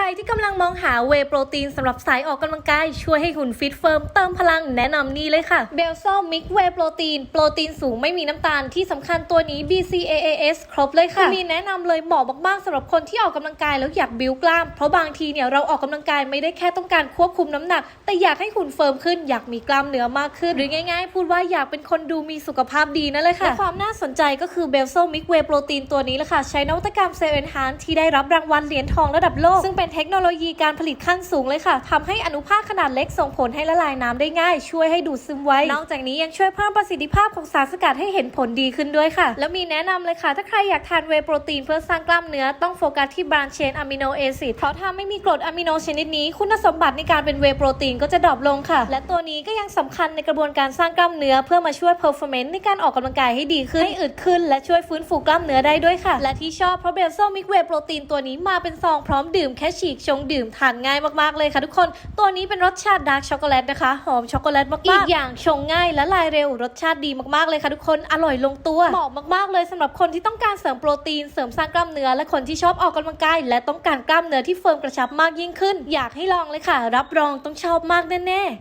รที่กำลังมองหาเวย์โปรตีนสำหรับสายออกกำลังกาย ช่วยให้หุ่นฟิตเฟิร์มเติมพลังแนะนำนี่เลยค่ะเบลโซมิกเวย์โปรตีนโปรตีนสูงไม่มีน้ำตาลที่สำคัญตัวนี้ BCAAS ครบเลยค่ะมีแนะนำเลยเหมาะมากๆสำหรับคนที่ออกกำลังกายแล้วอยากบิวกล้าม เพราะบางทีเนี่ยเราออกกำลังกายไม่ได้แค่ต้องการควบคุมน้ำหนัก แต่อยากให้หุ่นเฟิร์มขึ้นอยากมีกล้ามเนื้อมากขึ้น หรือง่าย ๆ พูดว่าอยากเป็นคนดูมีสุขภาพดีนั่นเลยค่ะและความน่าสนใจก็คือเบลโซมิกเวย์โปรตีนตัวนี้แหละค่ะใช้นวัตกรรมเซลล์เอนฮานที่ได้รับรางวัลเหรียญทองระดับโลกซึ่งเป็นเทคโนโลยีการผลิตขั้นสูงเลยค่ะทำให้อนุภาคขนาดเล็กส่งผลให้ละลายน้ำได้ง่าย ช่วยให้ดูดซึมไวนอกจากนี้ยังช่วยเพิ่มประสิทธิภาพของสารสกัดให้เห็นผลดีขึ้นด้วยค่ะ แล้วมีแนะนำเลยค่ะ ถ้าใครอยากทานเวโปรตีนเพื่อสร้างกล้ามเนื้อต้องโฟกัสที่บรานเชนอะมิโนแอซิดเพราะถ้าไม่มีกรดอะมิโนชนิดนี้ คุณสมบัติในการเป็นเวโปรตีนก็จะดรอปลงค่ะ และตัวนี้ก็ยังสำคัญในกระบวนการสร้างกล้ามเนื้อเพื่อมาช่วยเพอร์ฟอร์แมนซ์ในการออกกำลังกายให้ดีขึ้นให้อึดขึ้น และช่วยฟื้นฟูกล้ามเนื้อได้ด้วยค่ะ และที่ชอบเพราะเบลโซมิกเวโปรตีนตัวนี้มาเป็นซองพร้อมดื่มแค่ฉีกชงดื่มทานง่ายมากๆเลยค่ะทุกคน ตัวนี้เป็นรสชาติดาร์กช็อกโกแลตนะคะ หอมช็อกโกแลตมากๆอีกอย่างชงง่ายและลายเร็วรสชาติดีมากๆเลยค่ะทุกคนอร่อยลงตัวเหมาะมากๆเลยสำหรับคนที่ต้องการเสริมโปรตีนเสริมสร้างกล้ามเนื้อและคนที่ชอบออกกำลังกายและต้องการกล้ามเนื้อที่เฟิร์มกระชับมากยิ่งขึ้น อยากให้ลองเลยค่ะ รับรองต้องชอบมากแน่ๆ